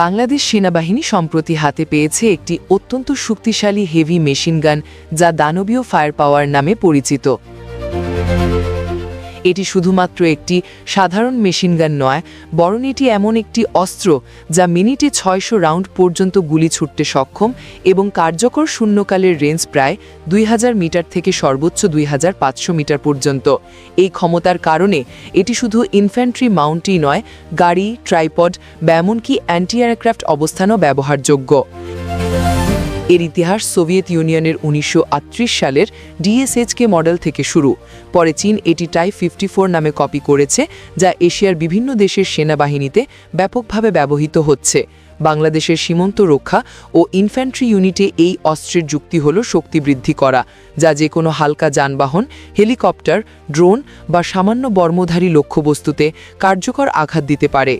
বাংলাদেশ সেনাবাহিনী সম্প্রতি হাতে পেয়েছে একটি অত্যন্ত শক্তিশালী হেভি মেশিনগান যা দানবীয় ফায়ার পাওয়ার নামে পরিচিত। এটি শুধুমাত্র একটি সাধারণ মেশিনগান নয়, বরং এটি এমন একটি অস্ত্র যা মিনিটে ছয়শো রাউন্ড পর্যন্ত গুলি ছুটতে সক্ষম এবং কার্যকর শূন্যকালের রেঞ্জ প্রায় দুই হাজার মিটার থেকে সর্বোচ্চ দুই হাজার পাঁচশো মিটার পর্যন্ত। এই ক্ষমতার কারণে এটি শুধু ইনফ্যান্ট্রি মাউন্টই নয়, গাড়ি, ট্রাইপড বা এমনকি অ্যান্টি এয়ারক্রাফট অবস্থানও ব্যবহারযোগ্য। এর ইতিহাস সোভিয়েত ইউনিয়নের উনিশশো আটত্রিশ সালের ডিএসএইচকে মডেল থেকে শুরু। পরে চীন এটি টাই ফিফটি নামে কপি করেছে, যা এশিয়ার বিভিন্ন দেশের সেনাবাহিনীতে ব্যাপকভাবে ব্যবহৃত হচ্ছে। বাংলাদেশের সীমান্ত রক্ষা ও ইনফ্যান্ট্রি ইউনিটে এই অস্ত্রের যুক্তি হল শক্তি বৃদ্ধি করা, যা যে কোনো হালকা যানবাহন, হেলিকপ্টার, ড্রোন বা সামান্য বর্মধারী লক্ষ্যবস্তুতে কার্যকর আঘাত দিতে পারে।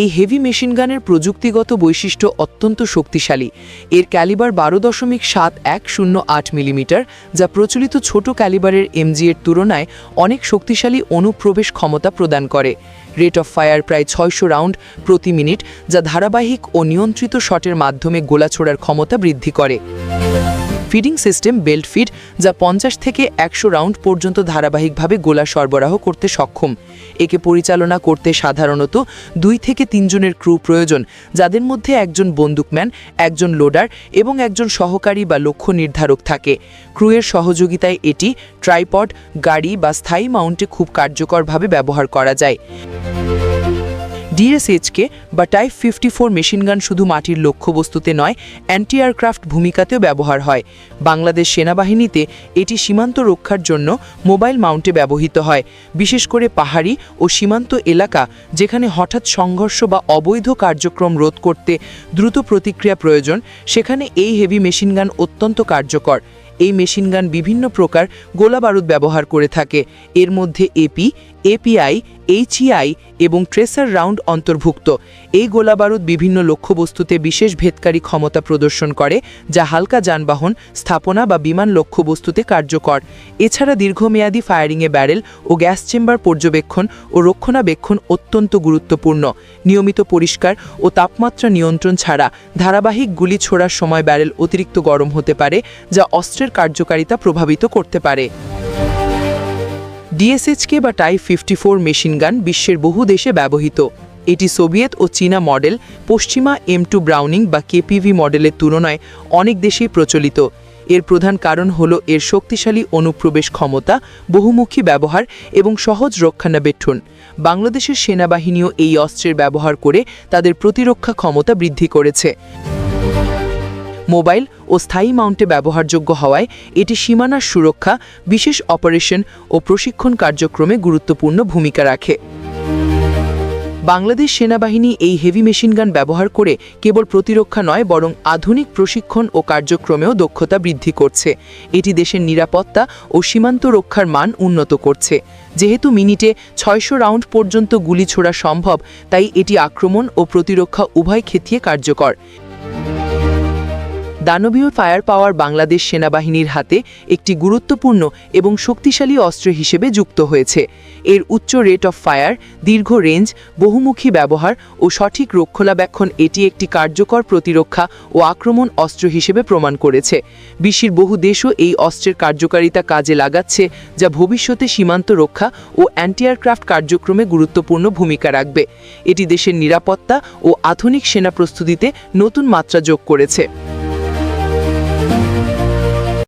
এই হেভি মেশিনগানের প্রযুক্তিগত বৈশিষ্ট্য অত্যন্ত শক্তিশালী। এর ক্যালিবার বারো দশমিক সাত এক শূন্য আট মিলিমিটার যা প্রচলিত ছোট ক্যালিবারের এমজি এর তুলনায় অনেক শক্তিশালী অনুপ্রবেশ ক্ষমতা প্রদান করে। রেট অফ ফায়ার প্রায় ছয়শো রাউন্ড প্রতি মিনিট যা ধারাবাহিক ও নিয়ন্ত্রিত শটের মাধ্যমে গোলা ছোড়ার ক্ষমতা বৃদ্ধি করে। ফিডিং সিস্টেম, বেল্ট ফিড যা পঞ্চাশ থেকে একশো রাউন্ড পর্যন্ত ধারাবাহিকভাবে গোলা সরবরাহ করতে সক্ষম। একে পরিচালনা করতে সাধারণত দুই থেকে তিনজনের ক্রু প্রয়োজন, যাদের মধ্যে একজন বন্দুকম্যান, একজন লোডার এবং একজন সহকারী বা লক্ষ্য নির্ধারক থাকে। ক্রুয়ের সহযোগিতায় এটি ট্রাইপড, গাড়ি বা স্থায়ী মাউন্টে খুব কার্যকরভাবে ব্যবহার করা যায়। ডিএসএইচকে বা টাইপ ফিফটি ফোর মেশিনগান শুধু মাটির লক্ষ্যবস্তুতে নয় অ্যান্টি এয়ারক্রাফট ভূমিকাতেও ব্যবহার হয়। বাংলাদেশ সেনাবাহিনীতে এটি সীমান্ত রক্ষার জন্য মোবাইল মাউন্টে ব্যবহৃত হয়। বিশেষ করে পাহাড়ি ও সীমান্ত এলাকা যেখানে হঠাৎ সংঘর্ষ বা অবৈধ কার্যক্রম রোধ করতে দ্রুত প্রতিক্রিয়া প্রয়োজন, সেখানে এই হেভি মেশিনগান অত্যন্ত কার্যকর। এই মেশিনগান বিভিন্ন প্রকার গোলাবারুদ ব্যবহার করে থাকে। এর মধ্যে এপি এপিআই এইচইআই এবং ট্রেসার রাউন্ড অন্তর্ভুক্ত। এই গোলাবারুদ বিভিন্ন লক্ষ্যবস্তুতে বিশেষ ভেদকারী ক্ষমতা প্রদর্শন করে, যা হালকা যানবাহন, স্থাপনা বা বিমান লক্ষ্যবস্তুতে কার্যকর। এছাড়া দীর্ঘমেয়াদী ফায়ারিংয়ে ব্যারেল ও গ্যাস চেম্বার পর্যবেক্ষণ ও রক্ষণাবেক্ষণ অত্যন্ত গুরুত্বপূর্ণ। নিয়মিত পরিষ্কার ও তাপমাত্রা নিয়ন্ত্রণ ছাড়া ধারাবাহিক গুলি ছোড়ার সময় ব্যারেল অতিরিক্ত গরম হতে পারে, যা অস্ত্রের কার্যকারিতা প্রভাবিত করতে পারে। ডিএসএইচকে বা টাই ফিফটি ফোর মেশিনগান বিশ্বের বহু দেশে ব্যবহৃত। এটি সোভিয়েত ও চীনা মডেল, পশ্চিমা এম টু ব্রাউনিং বা কেপিভি মডেলের তুলনায় অনেক দেশেই প্রচলিত। এর প্রধান কারণ হল এর শক্তিশালী অনুপ্রবেশ ক্ষমতা, বহুমুখী ব্যবহার এবং সহজ রক্ষণাবেক্ষণ। বাংলাদেশের সেনাবাহিনীও এই অস্ত্রের ব্যবহার করে তাদের প্রতিরক্ষা ক্ষমতা বৃদ্ধি করেছে। মোবাইল ও স্থায়ী মাউন্টে ব্যবহারযোগ্য হওয়ায় এটি সীমানার সুরক্ষা, বিশেষ অপারেশন ও প্রশিক্ষণ কার্যক্রমে গুরুত্বপূর্ণ ভূমিকা রাখে। বাংলাদেশ সেনাবাহিনী এই হেভি মেশিনগান ব্যবহার করে কেবল প্রতিরক্ষা নয়, বরং আধুনিক প্রশিক্ষণ ও কার্যক্রমেও দক্ষতা বৃদ্ধি করছে। এটি দেশের নিরাপত্তা ও সীমান্ত রক্ষার মান উন্নত করছে। যেহেতু মিনিটে ছয়শো রাউন্ড পর্যন্ত গুলি ছোড়া সম্ভব, তাই এটি আক্রমণ ও প্রতিরক্ষা উভয় ক্ষেত্রে কার্যকর। দানবীয় ফায়ার পাওয়ার বাংলাদেশ সেনাবাহিনীর হাতে একটি গুরুত্বপূর্ণ এবং শক্তিশালী অস্ত্র হিসেবে যুক্ত হয়েছে। এর উচ্চ রেট অফ ফায়ার, দীর্ঘ রেঞ্জ, বহুমুখী ব্যবহার ও সঠিক রক্ষণাবেক্ষণ এটি একটি কার্যকর প্রতিরক্ষা ও আক্রমণ অস্ত্র হিসেবে প্রমাণ করেছে। বিশ্বের বহু দেশও এই অস্ত্রের কার্যকারিতা কাজে লাগাচ্ছে, যা ভবিষ্যতে সীমান্ত রক্ষা ও অ্যান্টি এয়ারক্রাফট কার্যক্রমে গুরুত্বপূর্ণ ভূমিকা রাখবে। এটি দেশের নিরাপত্তা ও আধুনিক সেনা প্রস্তুতিতে নতুন মাত্রা যোগ করেছে।